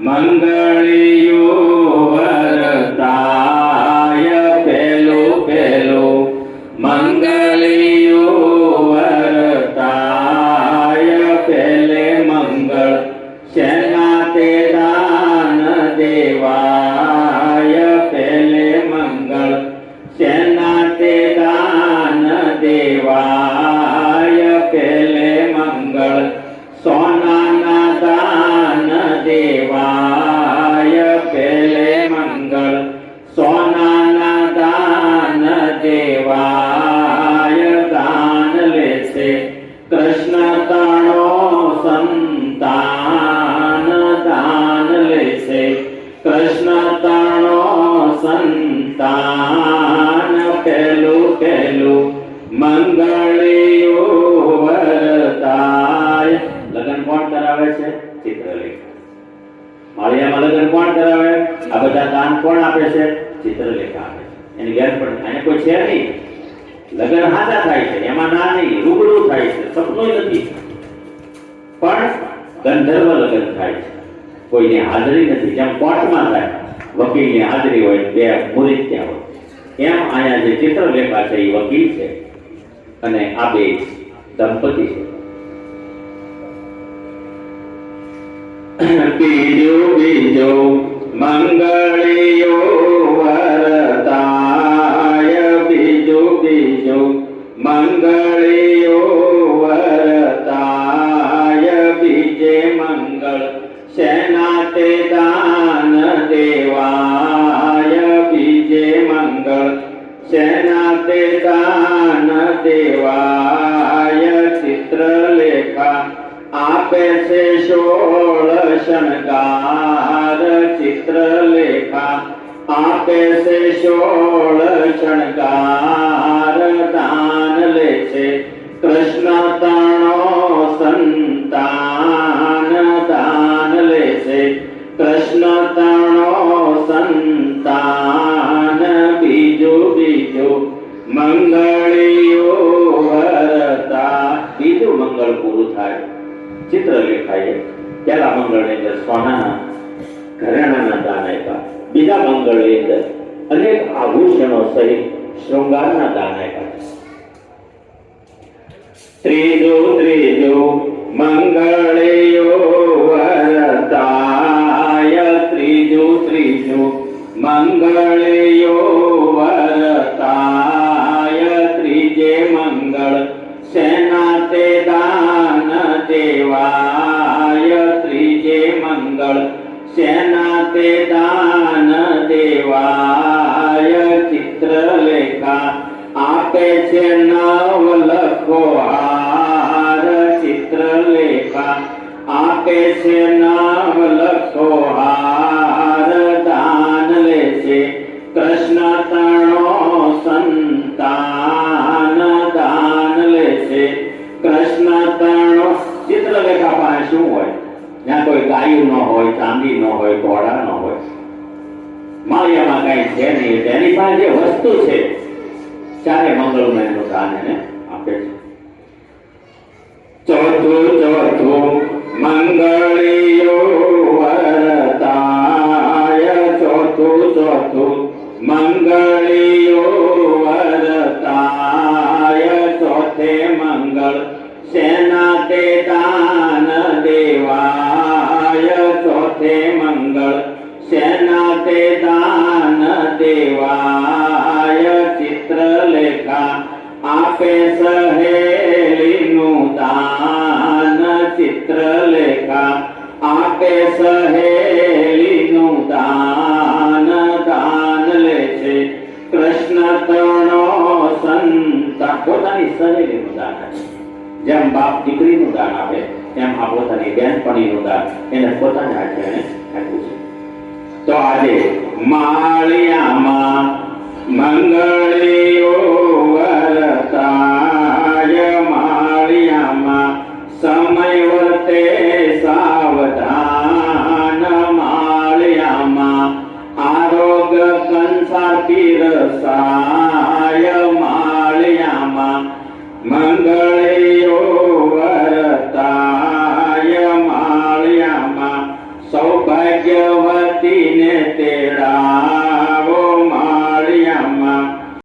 મંગળિયો લેશે કૃષ્ણ તણો સંતાન દાન લેશે કૃષ્ણ તણો સંતાન પેલું મંગળિયું વરતાય લગ્ન કોણ કરાવે છે? ચિત્રલેખ. માળિયામાં લગ્ન કોણ કરાવે? આ બધા દાન કોણ આપે છે? ચિત્રલેખ આપે છે. એની ઘેર પણ અહીંયા કોઈ છે નહીં. લગ્ન હાજા થાય છે એમાં ના નહીં, રૂબરૂ થાય છે સપનું નથી પણ ગંધર્વ લગ્ન થાય છે. કોઈને હાજરી નથી, જેમ કોર્ટમાં થાય, વકીલની હાજરી હોય, બે મુરીદ ત્યાં હોય. એમ અહીંયા જે ચિત્રલેખા છે, એ વકીલ છે. અને આ બે દંપતી છે. બીજો બીજો મંગળિયો તે દાન દેવાય, બીજે મંગળ સેના તે દાન દેવાય, ચિત્રલેખા આપે છે સોળ શણગાર, ચિત્રલેખા આપે છે સોળ શણગાર, દાન લે છે કૃષ્ણ વરતા. બીજું મંગળ પૂરું થાય. ચિત્ર લેખાય પહેલા મંગળની અંદર સોનાના ઘરેણાના દાન આપ્યા. બીજા મંગળની અંદર અનેક આભૂષણો સહિત શૃંગારના દાન આપ્યા. ત્રીજો ત્રીજો મંગળિયો દેવાય ત્રીજે મંગળ સેના તે દાન દેવાય ચિત્રલેખા આપે છે નવ લખો હાર ચિત્રલેખા આપે છે નવ લખો હાર ન હોય ઘોડા નો હોય. માળિયામાં કઈ છે નહીં તેની પાસે વસ્તુ છે, ચારે મંગળમયનું દાન એને આપે છે. ચોથું ચોથું, મંગળીઓ વરતાય. ચોથું ચોથું મંગળિયો સેના તે દાન દેવાય ચિત્રલેખા આપે સહેલીનું દાન ચિત્રલેખા આપે સહેલીનું દાન દાન લે છે કૃષ્ણ તણો સંત પોતાની સહેલીનું દાન છે જેમ બાપ દીકરીનું દાન આપે એમ આ પોતાની બેનપણીનું દાન એને પોતાના હાથે આપ્યું છે તો આજે માળિયામાં મંગળીઓ વરતાય માળિયામાં સમય વર્તે સાવધાન માળિયામાં આરોગ્ય કંસાર પીરસાય માળિયામાં મંગળિયો